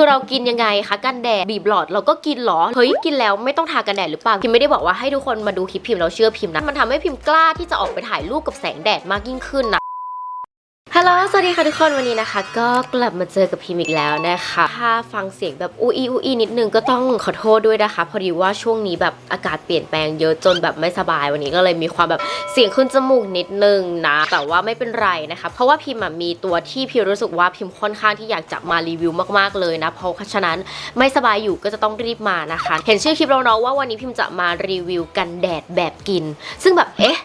คือเรากินยังไงคะกันแดดบีบหลอดเราก็กินหรอเฮ้ยกินแล้วไม่ต้องทากันแดดหรือเปล่าพิมไม่ได้บอกว่าให้ทุกคนมาดูคลิปพิมแล้วเชื่อพิมนะมันทำให้พิมกล้าที่จะออกไปถ่ายรูปกับแสงแดดมากยิ่งขึ้นนะ ฮัลโหล สวัสดีค่ะทุกคน วันนี้นะคะ ก็กลับมาเจอกับพิมอีกแล้วนะคะ ถ้าฟังเสียงแบบอูอีอูอีนิดนึงก็ต้องขอโทษด้วยนะคะ พอดีว่าช่วงนี้แบบอากาศเปลี่ยนแปลงเยอะจนแบบไม่สบาย วันนี้ก็เลยมีความแบบเสียงขึ้นจมูกนิดนึงนะ แต่ว่าไม่เป็นไรนะคะ เพราะว่าพิมมีตัวที่พิมรู้สึกว่าพิมค่อนข้างที่อยากจะมารีวิวมากๆเลยนะ เพราะฉะนั้นไม่สบายอยู่ก็จะต้องรีบมานะคะ เห็นชื่อคลิปเราเนาะว่าวันนี้พิมจะมารีวิวกันแดดแบบกิน ซึ่งแบบ เอ๊ะ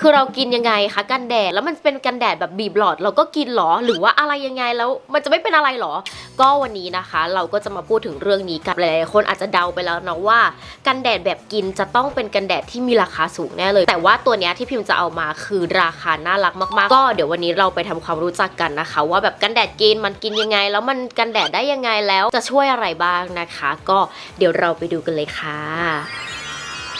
คือเรากินยังไงคะกันแดดแล้วมันเป็นกันแดดแบบบีบหลอด เราก็กินเหรอหรือว่าอะไรยังไงแล้วมันจะไม่เป็นอะไรเหรอ ก็วันนี้นะคะ เราก็จะมาพูดถึงเรื่องนี้กับหลายๆคนอาจจะเดาไปแล้วนะว่า กันแดดแบบกินจะต้องเป็นกันแดดที่มีราคาสูงแน่เลย แต่ว่าตัวเนี้ยที่พิมพ์จะเอามาคือราคาน่ารักมากๆ ก็เดี๋ยววันนี้เราไปทำความรู้จักกันนะคะ ว่าแบบกันแดดกินมันกินยังไง แล้วมันกันแดดได้ยังไงแล้วจะช่วยอะไรบ้างนะคะ ก็เดี๋ยวเราไปดูกันเลยค่ะ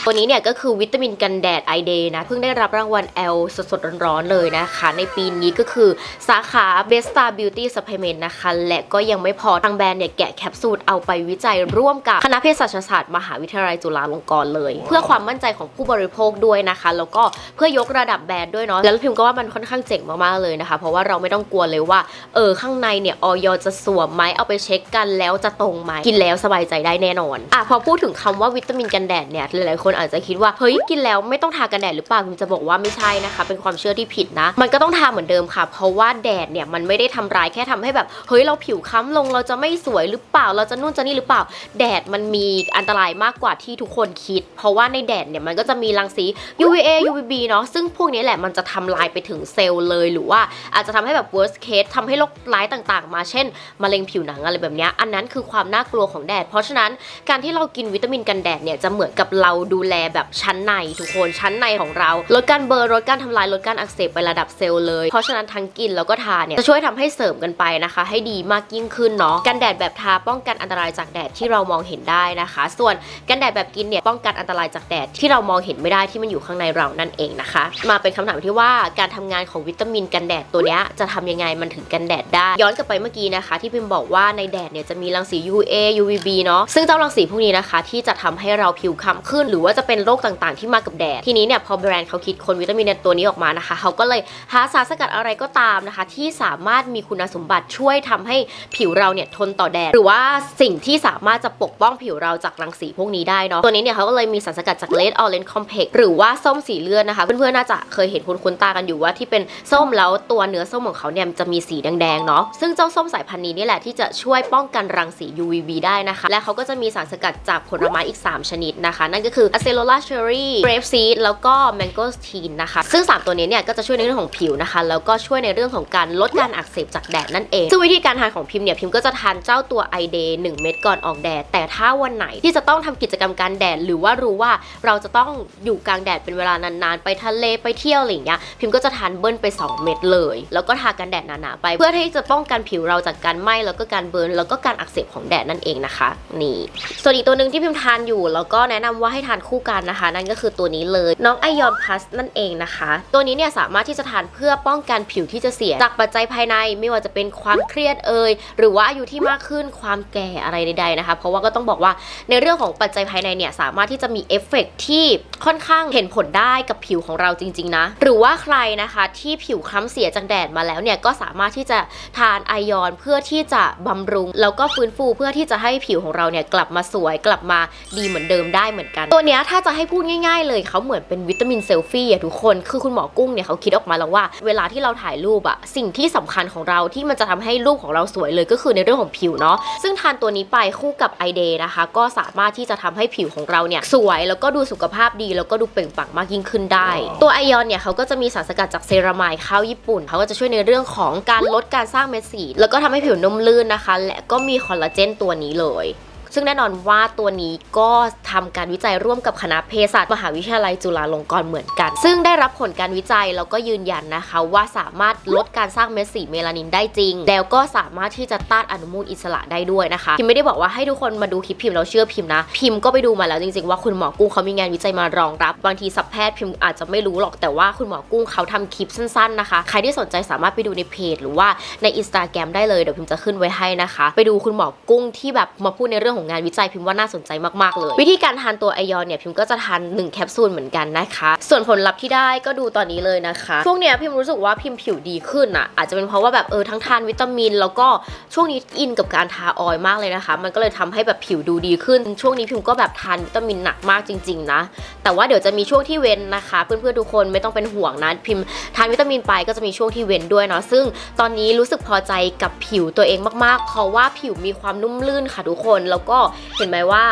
ตัวนี้เนี่ยก็คือวิตามินกันแดดไอเดย์นะเพิ่งได้รับรางวัล L สดๆร้อนๆเลยนะคะ ในปีนี้ก็คือสาขา Best Star Beauty Supplement นะคะ และก็ยังไม่พอทางแบรนด์เนี่ยแกะแคปซูลเอาไปวิจัยร่วมกับคณะเภสัชศาสตร์มหาวิทยาลัยจุฬาลงกรณ์เลย เพื่อความมั่นใจของผู้บริโภคด้วยนะคะ แล้วก็เพื่อยกระดับแบรนด์ด้วยเนาะแล้วพิมก็ว่ามันค่อนข้างเจ๋งมากๆเลยนะคะ เพราะว่าเราไม่ต้องกลัวเลยว่าเออข้างในเนี่ยออยจะสวมไหมเอาไปเช็คกันแล้วจะตรงไหมกินแล้วสบายใจได้แน่นอนอะพอพูดถึงคำว่าวิตามินกันแดดเนี่ยหลายๆคนนอาจจะคิดว่าเฮ้ยกินแล้วไม่ต้องทากันแดดหรือเปล่าพิมจะบอกว่าไม่ใช่นะคะ เป็นความเชื่อที่ผิดนะ มันก็ต้องทาเหมือนเดิมค่ะ เพราะว่าแดดเนี่ยมันไม่ได้ทำร้ายแค่ทำให้แบบเฮ้ยเราผิวค้ำลงเราจะไม่สวยหรือเปล่า เราจะนู่นจะนี่หรือเปล่า แดดมันมีอันตรายมากกว่าที่ทุกคนคิด เพราะว่าในแดดเนี่ยมันก็จะมีรังสี UVA UVB เนาะซึ่งพวกนี้แหละมันจะทำลายไปถึงเซลล์เลยหรือว่าอาจจะทำให้แบบ worst case ทำให้โรคร้ายต่างๆ มาเช่นมะเร็งผิวหนังอะไรแบบนี้อันนั้นคือความน่ากลัวของแดด เพราะฉะนั้นการที่เรากินวิตามินกันแดดเนี่ยจะเหมือนกับเราดููแลแบบชั้นในทุกคนชั้นในของเรา ลดการเบลอร์ลดการทำลายลดการอักเสบไประดับเซลล์เลย เพราะฉะนั้นทั้งกินแล้วก็ทาเนี่ยจะช่วยทำให้เสริมกันไปนะคะ ให้ดีมากยิ่งขึ้นเนาะกันแดดแบบทาป้องกันอันตรายจากแดดที่เรามองเห็นได้นะคะ ส่วนกันแดดแบบกินเนี่ยป้องกันอันตรายจากแดดที่เรามองเห็นไม่ได้ที่มันอยู่ข้างในเรานั่นเองนะคะ มาเป็นคำถามที่ว่าการทำงานของวิตามินกันแดดตัวเนี้ยจะทำยังไงมันถึงกันแดดได้ ย้อนกลับไปเมื่อกี้นะคะ ที่พิมบอกว่าในแดดเนี่ยจะมีรังสี UVA UVB เนาะซึ่งเจ้ารังสีพวกนี้นะคะ ที่จะทำให้เราผิวค้ำขึ้นหรือว่าจะเป็นโรคต่างๆ ที่มากับแดด ทีนี้เนี่ยพอแบรนด์เขาคิดคนวิตามินตัวนี้ออกมานะคะ เขาก็เลยหาสารสกัดอะไรก็ตามนะคะ ที่สามารถมีคุณสมบัติช่วยทำให้ผิวเราเนี่ยทนต่อแดด หรือว่าสิ่งที่สามารถจะปกป้องผิวเราจากรังสีพวกนี้ได้เนาะตัวนี้เนี่ยเขาก็เลยมีสารสกัดจากเลดออเรนคอมเพกหรือว่าส้มสีเลือดนะคะ เพื่อนๆน่าจะเคยเห็นคุ้นๆตากันอยู่ว่าที่เป็นส้มแล้วตัวเนื้อส้มของเขาเนี่ยจะมีสีแดงๆเนาะซึ่งเจ้าส้มสายพันธุ์นี้นี่แหละที่จะช่วยป้องกันรังสี UVB ได้นะคะ และเขาก็จะมีสารสกัดจากผลไม้อีก 3 ชนิดนะคะ นั่นก็คือ Acerola cherry grape seed แล้วก็ mangosteen นะคะ ซึ่ง 3 ตัวนี้เนี่ยก็จะช่วยในเรื่องของผิวนะคะ แล้วก็ช่วยในเรื่องของการลดการอักเสบจากแดดนั่นเอง ซึ่งวิธีการทานของพิมเนี่ยพิมก็จะทานเจ้าตัว i day 1เม็ดก่อนออกแดด แต่ถ้าวันไหนที่จะต้องทำกิจกรรมการแดด หรือว่ารู้ว่าเราจะต้องอยู่กลางแดดเป็นเวลานานๆ ไปทะเลไปเที่ยวอะไรอย่างเงี้ยพิมก็จะทานเบิ้ลไป 2 เม็ดเลย แล้วก็ทากันแดดหนาๆไป เพื่อที่จะป้องกันผิวเราจากการไหม้แล้วก็การเบิร์นแล้วก็การอักเสบของแดดนั่นเองนะคะนี่ส่วนอีกตัวหนึ่งที่พิมทานอยู่แล้วก็แนะนำว่าให้ทานคู่กันนะคะ นั่นก็คือตัวนี้เลยน้องไอยอนพลัสนั่นเองนะคะ ตัวนี้เนี่ยสามารถที่จะทานเพื่อป้องกันผิวที่จะเสีย จากปัจจัยภายในไม่ว่าจะเป็นความเครียดเอ่ยหรือว่าอายุที่มากขึ้นความแก่อะไรใดๆนะคะ เพราะว่าก็ต้องบอกว่าในเรื่องของปัจจัยภายในเนี่ยสามารถที่จะมีเอฟเฟกต์ที่ค่อนข้างเห็นผลได้กับผิวของเราจริง ๆ นะ หรือว่าใครนะคะที่ผิวคล้ำเสียจากแดดมาแล้วเนี่ยก็สามารถที่จะทานไอยอนเพื่อที่จะบำรุง แล้วก็ฟื้นฟูเพื่อที่จะให้ผิวของเราเนี่ยกลับมาสวยกลับมาดีเหมือนเดิมได้เหมือนกัน ตัวเนี้ยถ้าจะให้พูดง่ายๆ เลยเขาเหมือนเป็นวิตามินเซลฟี่อะทุกคน คือคุณหมอกุ้งเนี่ยเขาคิดออกมาแล้วว่า เวลาที่เราถ่ายรูปอะสิ่งที่สำคัญของเราที่มันจะทำให้รูปของเราสวยเลยก็คือในเรื่องของผิวเนาะซึ่งทานตัวนี้ไปคู่กับไอเดย์นะคะ ก็สามารถที่จะทำให้ผิวของเราเนี่ยสวยแล้วก็ดูสุขภาพดี แล้วก็ดูเปล่งปลั่งมากยิ่งขึ้นได้ ตัวไอยอนเนี่ยเขาก็จะมีสารสกัดจากเซรามายข้าวญี่ปุ่นเขาก็จะช่วยในเรื่องของการลดการสร้างเม็ดสีแล้วก็ทำให้ผิวนุ่มลื่นนะคะ และก็มีคอลลาเจนตัวนี้เลย ซึ่งแน่นอนว่าตัวนี้ก็ทำการวิจัยร่วมกับคณะเภสัชมหาวิทยาลัยจุฬาลงกรณ์เหมือนกัน ซึ่งได้รับผลการวิจัยแล้วก็ยืนยันนะคะ ว่าสามารถลดการสร้างเม็ดสีเมลานินได้จริง แล้วก็สามารถที่จะต้านอนุมูลอิสระได้ด้วยนะคะพิมไม่ได้บอกว่าให้ทุกคนมาดูคลิปพิมพ์แล้วเชื่อพิมพ์นะ พิมพ์ก็ไปดูมาแล้วจริงๆ ว่าคุณหมอกุ้งเขามีงานวิจัยมารองรับ บางทีสับแพทย์พิมพ์อาจจะไม่รู้หรอกแต่ว่าคุณหมอกุ้งเขาทำคลิปสั้นๆนะคะ ใครที่สนใจสามารถไปดูในเพจ หรือว่าในอินสตาแกรมได้เลยเดี๋ยวพิมพ์จะขึ้นไว้ให้นะคะ ไปดูคุณหมอกุ้งที่แบบมาพูดในเรื่องของงานวิจัยพิมพ์ว่าน่าสนใจมากๆเลย วิธีการทานตัวไอยอนเนี่ยพิมพ์ก็จะทาน1แคปซูลเหมือนกันนะคะ ส่วนผลลัพธ์ที่ได้ก็ดูตอนนี้เลยนะคะช่วงเนี้ยพิมรู้สึกว่าพิมผิวดีขึ้นอะอาจจะเป็นเพราะว่าแบบเออทั้งทานวิตามิน แล้วก็ช่วงนี้อินกับการทาออยล์มากเลยนะคะ มันก็เลยทำให้แบบผิวดูดีขึ้น ช่วงนี้พิมก็แบบทานวิตามินหนักมากจริง ๆ นะ แต่ว่าเดี๋ยวจะมีช่วงที่เว้นนะคะเพื่อนๆทุกคนไม่ต้องเป็นห่วงนะพิมพ์ทานวิตามินไปก็จะมีช่วงที่เว้นด้วยเนาะซึ่งตอนนี้รู้สึกพอใจกับผิวตัวเองมากๆ เพราะว่าผิวมีความนุ่มลื่นค่ะทุกคนแล้วก็เห็นไหมว่า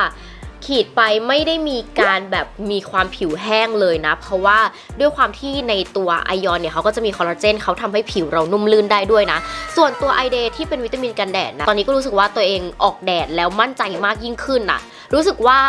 ขีดไปไม่ได้มีการแบบมีความผิวแห้งเลยนะ เพราะว่าด้วยความที่ในตัวไอยอนเนี่ยเขาก็จะมีคอลลาเจนเขาทำให้ผิวเรานุ่มลื่นได้ด้วยนะ ส่วนตัวไอเดย์ที่เป็นวิตามินกันแดดนะ ตอนนี้ก็รู้สึกว่าตัวเองออกแดดแล้วมั่นใจมากยิ่งขึ้นน่ะรู้สึกว่า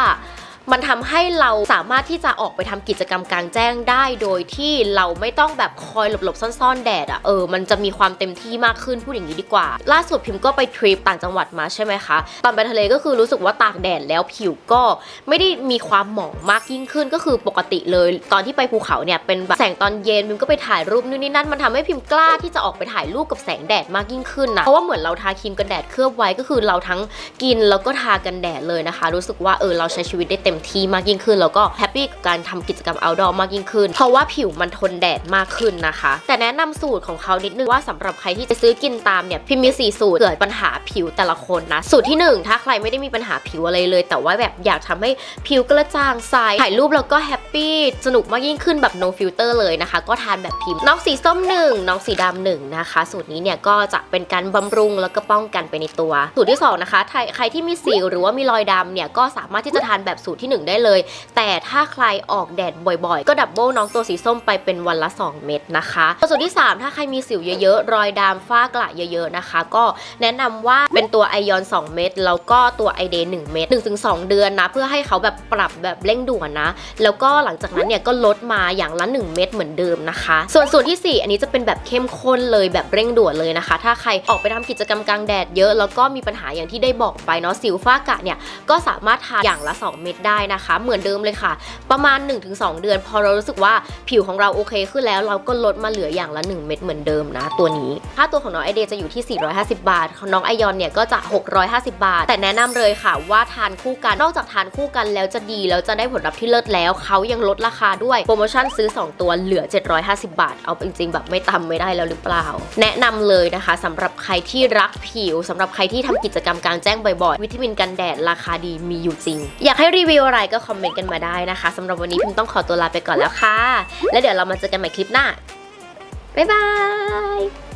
มันทำให้เราสามารถที่จะออกไปทำกิจกรรมกลางแจ้งได้โดยที่เราไม่ต้องแบบคอยหลบๆซ่อนๆแดดอะ่ะเออมันจะมีความเต็มที่มากขึ้นพูดอย่างนี้ดีกว่า ล่าสุดพิมพ์ก็ไปทริปต่างจังหวัดมาใช่ไหมคะตอนไปทะเลก็คือรู้สึกว่าตากแดดแล้วผิวก็ไม่ได้มีความหมองมากยิ่งขึ้นก็คือปกติเลย ตอนที่ไปภูเขาเนี่ยเป็นแบบแสงตอนเย็นพิมก็ไปถ่ายรูปนู่นนี่นั่นมันทำให้พิมพ์กล้าที่จะออกไปถ่ายรูปกับแสงแดดมากยิ่งขึ้นนะเพราะว่าเหมือนเราทาครีมกันแดดเคลือบไว้ก็คือเราทั้งกินแล้วก็ทากันแดดเลยนะคะ รู้สึกว่าเออเราใช้ชีวิตได้เต็มที่มากยิ่งขึ้น แล้วก็แฮปปี้กับการทำกิจกรรม outdoor มากยิ่งขึ้น เพราะว่าผิวมันทนแดดมากขึ้นนะคะ แต่แนะนำสูตรของเขานิดนึงว่าสำหรับใครที่จะซื้อกินตามเนี่ยพิมมี4สูตรเกิดปัญหาผิวแต่ละคนนะ สูตรที่ 1 ถ้าใครไม่ได้มีปัญหาผิวอะไรเลย แต่ว่าแบบอยากทำให้ผิวกระจ่างใสถ่ายรูปแล้วก็แฮปปี้สนุกมากยิ่งขึ้นแบบ no filter เลยนะคะ ก็ทานแบบพิมพ์น้องสีส้มหนึ่งน้องสีดำหนึ่งนะคะ สูตรนี้เนี่ยก็จะเป็นการบำรุงแล้วก็ป้องกันไปในตัว สูตรที่สองนะคะใครใครที่มีสิวหรือว่ามีรอยดำเนี่ยก็สามารถที่จะทานแบบสูตรที่หนึ่งได้เลย แต่ถ้าใครออกแดดบ่อยๆ ก็ดับเบิลน้องตัวสีส้มไปเป็นวันละ 2 เม็ดนะคะส่วนที่ 3 ถ้าใครมีสิวเยอะๆ รอยดำฝ้ากระเยอะๆนะคะ ก็แนะนำว่าเป็นตัวไอยอน 2 เม็ดแล้วก็ตัวไอเดย์1เม็ด1-2 เดือนนะ เพื่อให้เขาแบบปรับแบบเร่งด่วนนะ แล้วก็หลังจากนั้นเนี่ยก็ลดมาอย่างละ 1 เม็ดเหมือนเดิมนะคะ ส่วนสูตรที่ 4 อันนี้จะเป็นแบบเข้มข้นเลยแบบเร่งด่วนเลยนะคะ ถ้าใครออกไปทำกิจกรรมกลางแดดเยอะ แล้วก็มีปัญหาอย่างที่ได้บอกไปเนาะสิวฝ้ากระเนี่ยก็สามารถทานอย่างละ 2 เม็ดได้นะคะ เหมือนเดิมเลยค่ะ ประมาณ 1-2 เดือน พอเรารู้สึกว่าผิวของเราโอเคขึ้นแล้ว เราก็ลดมาเหลืออย่างละ 1 เม็ดเหมือนเดิมนะ ตัวนี้ค่าตัวของน้องไอเดย์จะอยู่ที่ 450 บาทของน้องไอยอนเนี่ยก็จะ 650 บาท แต่แนะนำเลยค่ะว่าทานคู่กันนอกจากทานคู่กันแล้วจะดีแล้วจะได้ผลลัพธ์ที่เลิศแล้วเขายังลดราคาด้วยโปรโมชั่นซื้อ 2 ตัวเหลือ 750 บาท เอาจริงๆ แบบไม่ต่ำไม่ได้แล้วหรือเปล่า แนะนำเลยนะคะสำหรับใครที่รักผิวสำหรับใครที่ทำกิจกรรมกลางแจ้งบ่อยๆ วิตามินกันแดดราคาดีมีอยู่จริง อยากให้รีวิวอะไรก็คอมเมนต์กันมาได้นะคะสำหรับวันนี้พิมต้องขอตัวลาไปก่อนแล้วค่ะ แล้วเดี๋ยวเรามาเจอกันใหม่คลิปหน้าบ๊ายบาย